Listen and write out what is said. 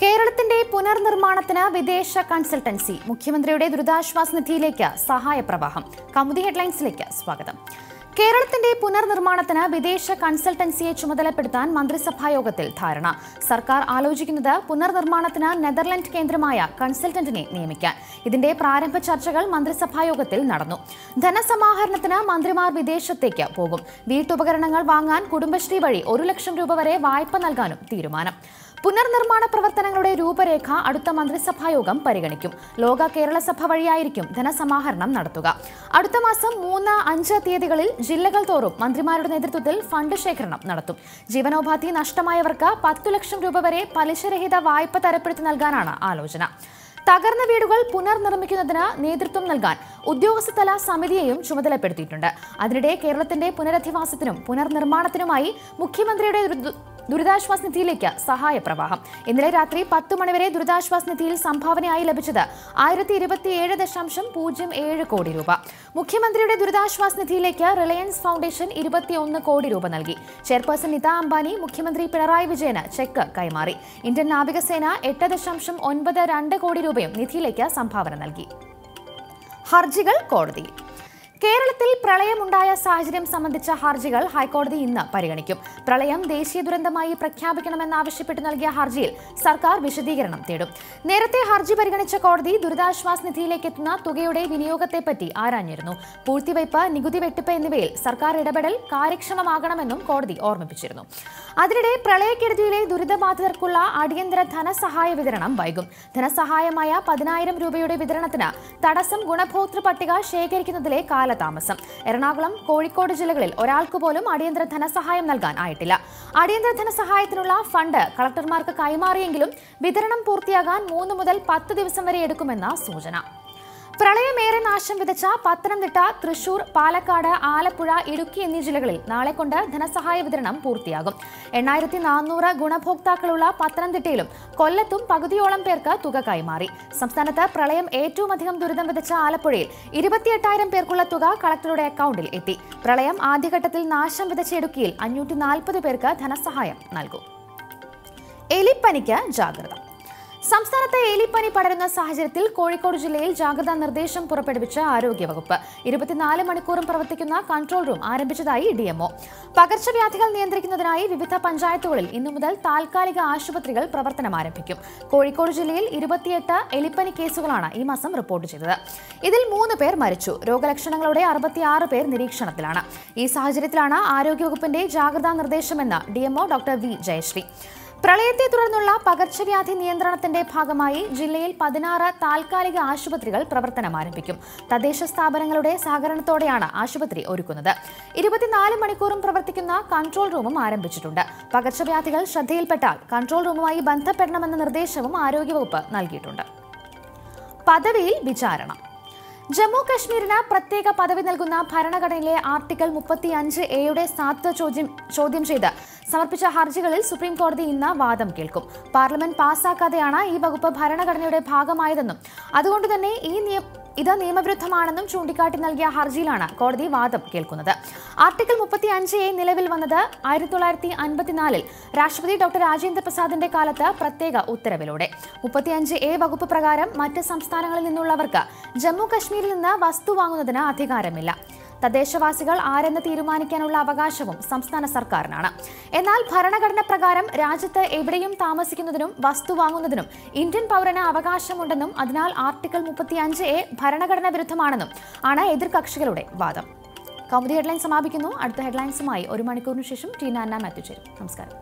കേരളത്തിന്റെ പുനർനിർമ്മാണത്തിന് വിദേശ കൺസൾട്ടൻസി മുഖ്യമന്ത്രിയുടെ ദുരിതാശ്വാസ നിധിയിലേക്ക് സഹായപ്രവാഹം കമുദി ഹെഡ്ലൈൻസിലേക്ക് സ്വാഗതം. കേരളത്തിന്റെ പുനർനിർമ്മാണത്തിന് വിദേശ കൺസൾട്ടൻസിയെ ചുമതലപ്പെടുത്താൻ മന്ത്രിസഭാ യോഗത്തിൽ ധാരണ. സർക്കാർ ആലോചിക്കുന്നത് പുനർനിർമ്മാണത്തിന് നെതർലൻഡ് കേന്ദ്രമായ കൺസൾട്ടന്റിനെ നിയമിക്കാൻ. ഇതിന്റെ പ്രാരംഭ ചർച്ചകൾ മന്ത്രിസഭാ യോഗത്തിൽ നടന്നു. ധനസമാഹരണത്തിന് മന്ത്രിമാർ വിദേശത്തേക്ക് പോകും. വീട്ടുപകരണങ്ങൾ വാങ്ങാൻ കുടുംബശ്രീ വഴി ഒരു ലക്ഷം രൂപ വരെ വായ്പ നൽകാനും തീരുമാനം. പുനർനിർമ്മാണ പ്രവർത്തനങ്ങളുടെ രൂപരേഖ അടുത്ത മന്ത്രിസഭായോഗം പരിഗണിക്കും. ലോക കേരള സഭ വഴിയായിരിക്കും ധനസമാഹരണം നടത്തുക. അടുത്ത മാസം മൂന്ന് അഞ്ച് തീയതികളിൽ ജില്ലകൾ തോറും മന്ത്രിമാരുടെ നേതൃത്വത്തിൽ ഫണ്ട് ശേഖരണം നടത്തും. ജീവനോപാധി നഷ്ടമായവർക്ക് പത്തു ലക്ഷം രൂപ വരെ പലിശരഹിത വായ്പ തരപ്പെടുത്തി നൽകാനാണ് ആലോചന. തകർന്ന വീടുകൾ പുനർനിർമ്മിക്കുന്നതിന് നേതൃത്വം നൽകാൻ ഉദ്യോഗസ്ഥതല സമിതിയെയും ചുമതലപ്പെടുത്തിയിട്ടുണ്ട്. അതിനിടെ കേരളത്തിന്റെ പുനരധിവാസത്തിനും പുനർനിർമ്മാണത്തിനുമായി മുഖ്യമന്ത്രിയുടെ ദുരിതാശ്വാസ നിധിയിലേക്ക് സഹായ പ്രവാഹം. ഇന്നലെ രാത്രി പത്ത് മണിവരെ ദുരിതാശ്വാസ നിധിയിൽ സംഭാവനയായി ലഭിച്ചത് ആയിരത്തി ഇരുപത്തിയേഴ് ദശാംശം പൂജ്യം ഏഴ് കോടി രൂപ. മുഖ്യമന്ത്രിയുടെ ദുരിതാശ്വാസ നിധിയിലേക്ക് റിലയൻസ് ഫൗണ്ടേഷൻ ഇരുപത്തിയൊന്ന് കോടി രൂപ നൽകി. ചെയർപേഴ്സൺ നിത അംബാനി മുഖ്യമന്ത്രി പിണറായി വിജയന് ചെക്ക് കൈമാറി. ഇന്ത്യൻ നാവികസേന എട്ട് ദശാംശം ഒൻപത് രണ്ട് കോടി രൂപയും നിധിയിലേക്ക് സംഭാവന നൽകി. ഹർജികൾ കോടതിയിൽ കേരളത്തിൽ പ്രളയമുണ്ടായ സാഹചര്യം സംബന്ധിച്ച ഹർജികൾ ഹൈക്കോടതി ഇന്ന് പരിഗണിക്കും. പ്രളയം ദേശീയ ദുരന്തമായി പ്രഖ്യാപിക്കണമെന്നാവശ്യപ്പെട്ട് നൽകിയ ഹർജിയിൽ സർക്കാർ വിശദീകരണം തേടും. നേരത്തെ ഹർജി പരിഗണിച്ച കോടതി ദുരിതാശ്വാസ നിധിയിലേക്ക് എത്തുന്ന തുകയുടെ വിനിയോഗത്തെപ്പറ്റി ആരാഞ്ഞിരുന്നു. പൂഴ്ത്തിവയ്പ് നികുതി വെട്ടിപ്പ് എന്നിവയിൽ സർക്കാർ ഇടപെടൽ കാര്യക്ഷമമാകണമെന്നും കോടതി ഓർമ്മിപ്പിച്ചിരുന്നു. അതിനിടെ പ്രളയക്കെടുതിയിലെ ദുരിതബാധിതർക്കുള്ള അടിയന്തര ധനസഹായ വിതരണം വൈകും. ധനസഹായമായ പതിനായിരം രൂപയുടെ വിതരണത്തിന് തടസ്സം ഗുണഭോക്തൃ പട്ടിക ശേഖരിക്കുന്നതിലെ കാലതാമസം. എറണാകുളം കോഴിക്കോട് ജില്ലകളിൽ ഒരാൾക്ക് പോലും അടിയന്തര ധനസഹായം നൽകാൻ ആയിട്ടില്ല. അടിയന്തര ധനസഹായത്തിനുള്ള ഫണ്ട് കളക്ടർമാർക്ക് കൈമാറിയെങ്കിലും വിതരണം പൂർത്തിയാകാൻ മൂന്ന് മുതൽ പത്ത് ദിവസം വരെ എടുക്കുമെന്ന സൂചന. പ്രളയമേറെ നാശം വിതച്ച പത്തനംതിട്ട തൃശൂർ പാലക്കാട് ആലപ്പുഴ ഇടുക്കി എന്നീ ജില്ലകളിൽ നാളെ കൊണ്ട് ധനസഹായ വിതരണം പൂർത്തിയാകും. എണ്ണായിരത്തി നാനൂറ് ഗുണഭോക്താക്കളുള്ള പത്തനംതിട്ടയിലും കൊല്ലത്തും പകുതിയോളം പേർക്ക് തുക കൈമാറി. സംസ്ഥാനത്ത് പ്രളയം ഏറ്റവും അധികം ദുരിതം വിതച്ച ആലപ്പുഴയിൽ ഇരുപത്തിയെട്ടായിരം പേർക്കുള്ള തുക കളക്ടറുടെ അക്കൗണ്ടിൽ എത്തി. പ്രളയം ആദ്യഘട്ടത്തിൽ നാശം വിതച്ച ഇടുക്കിയിൽ അഞ്ഞൂറ്റി പേർക്ക് ധനസഹായം നൽകും. എലിപ്പനിക്ക് ജാഗ്രത. സംസ്ഥാനത്ത് എലിപ്പനി പടരുന്ന സാഹചര്യത്തിൽ കോഴിക്കോട് ജില്ലയിൽ ജാഗ്രതാ നിർദ്ദേശം പുറപ്പെടുവിച്ച ആരോഗ്യവകുപ്പ്. ഇരുപത്തിനാല് മണിക്കൂറും പ്രവർത്തിക്കുന്ന കൺട്രോൾ റൂം ആരംഭിച്ചതായി ഡിഎംഒ പകർച്ചവ്യാധികൾ നിയന്ത്രിക്കുന്നതിനായി വിവിധ പഞ്ചായത്തുകളിൽ ഇന്നു മുതൽ താൽക്കാലിക ആശുപത്രികൾ പ്രവർത്തനം ആരംഭിക്കും. കോഴിക്കോട് ജില്ലയിൽ ഇരുപത്തിയെട്ട് എലിപ്പനി കേസുകളാണ് ഈ മാസം റിപ്പോർട്ട് ചെയ്തത്. ഇതിൽ മൂന്ന് പേർ മരിച്ചു. രോഗലക്ഷണങ്ങളോടെ അറുപത്തിയാറ് പേർ നിരീക്ഷണത്തിലാണ്. ഈ സാഹചര്യത്തിലാണ് ആരോഗ്യവകുപ്പിന്റെ ജാഗ്രതാ നിർദ്ദേശമെന്ന് ഡിഎംഒ ഡോക്ടർ വി ജയശ്രീ. പ്രളയത്തെ തുടർന്നുള്ള പകർച്ചവ്യാധി നിയന്ത്രണത്തിന്റെ ഭാഗമായി ജില്ലയിൽ പതിനാറ് താൽക്കാലിക ആശുപത്രികൾ പ്രവർത്തനം ആരംഭിക്കും. തദ്ദേശ സ്ഥാപനങ്ങളുടെ സഹകരണത്തോടെയാണ് ആശുപത്രി ഒരുക്കുന്നത്. ഇരുപത്തിനാല് മണിക്കൂറും പ്രവർത്തിക്കുന്ന കൺട്രോൾ റൂമും ആരംഭിച്ചിട്ടുണ്ട്. പകർച്ചവ്യാധികൾ ശ്രദ്ധയിൽപ്പെട്ടാൽ കൺട്രോൾ റൂമുമായി ബന്ധപ്പെടണമെന്ന നിർദ്ദേശവും ആരോഗ്യവകുപ്പ് നൽകിയിട്ടുണ്ട്. പദവിയിൽ വിചാരണ. ജമ്മു കശ്മീരിന് പ്രത്യേക പദവി നൽകുന്ന ഭരണഘടനയിലെ ആർട്ടിക്കിൾ മുപ്പത്തി അഞ്ച് എയുടെ സാധ്യത ചോദ്യം ചോദ്യം ചെയ്ത് സമർപ്പിച്ച ഹർജികളിൽ സുപ്രീം കോടതി ഇന്ന് വാദം കേൾക്കും. പാർലമെന്റ് പാസാക്കാതെയാണ് ഈ വകുപ്പ് ഭരണഘടനയുടെ ഭാഗമായതെന്നും അതുകൊണ്ട് തന്നെ ഈ നിയമ ഇത് നിയമവിരുദ്ധമാണെന്നും ചൂണ്ടിക്കാട്ടി നൽകിയ ഹർജിയിലാണ് കോടതി വാദം കേൾക്കുന്നത്. ആർട്ടിക്കിൾ മുപ്പത്തി അഞ്ച് എ നിലവിൽ വന്നത് ആയിരത്തി തൊള്ളായിരത്തി അൻപത്തിനാലിൽ രാഷ്ട്രപതി ഡോക്ടർ രാജേന്ദ്ര പ്രസാദിന്റെ കാലത്ത് പ്രത്യേക ഉത്തരവിലൂടെ. മുപ്പത്തിയഞ്ച് എ വകുപ്പ് പ്രകാരം മറ്റ് സംസ്ഥാനങ്ങളിൽ നിന്നുള്ളവർക്ക് ജമ്മു കശ്മീരിൽ നിന്ന് വസ്തു വാങ്ങുന്നതിന് അധികാരമില്ല. തദ്ദേശവാസികൾ ആരെന്ന് തീരുമാനിക്കാനുള്ള അവകാശവും സംസ്ഥാന സർക്കാരിനാണ്. എന്നാൽ ഭരണഘടന പ്രകാരം രാജ്യത്ത് എവിടെയും താമസിക്കുന്നതിനും വസ്തു വാങ്ങുന്നതിനും ഇന്ത്യൻ പൗരന് അവകാശമുണ്ടെന്നും അതിനാൽ ആർട്ടിക്കിൾ മുപ്പത്തിയഞ്ച് എ ഭരണഘടന വിരുദ്ധമാണെന്നും ആണ് എതിർകക്ഷികളുടെ വാദം. കൗമുദി ഹെഡ്ലൈൻ സമാപിക്കുന്നു. അടുത്ത ഹെഡ്ലൈൻസുമായി ഒരു മണിക്കൂറിന് ശേഷം അന്ന മാത്യു ചേരും. നമസ്കാരം.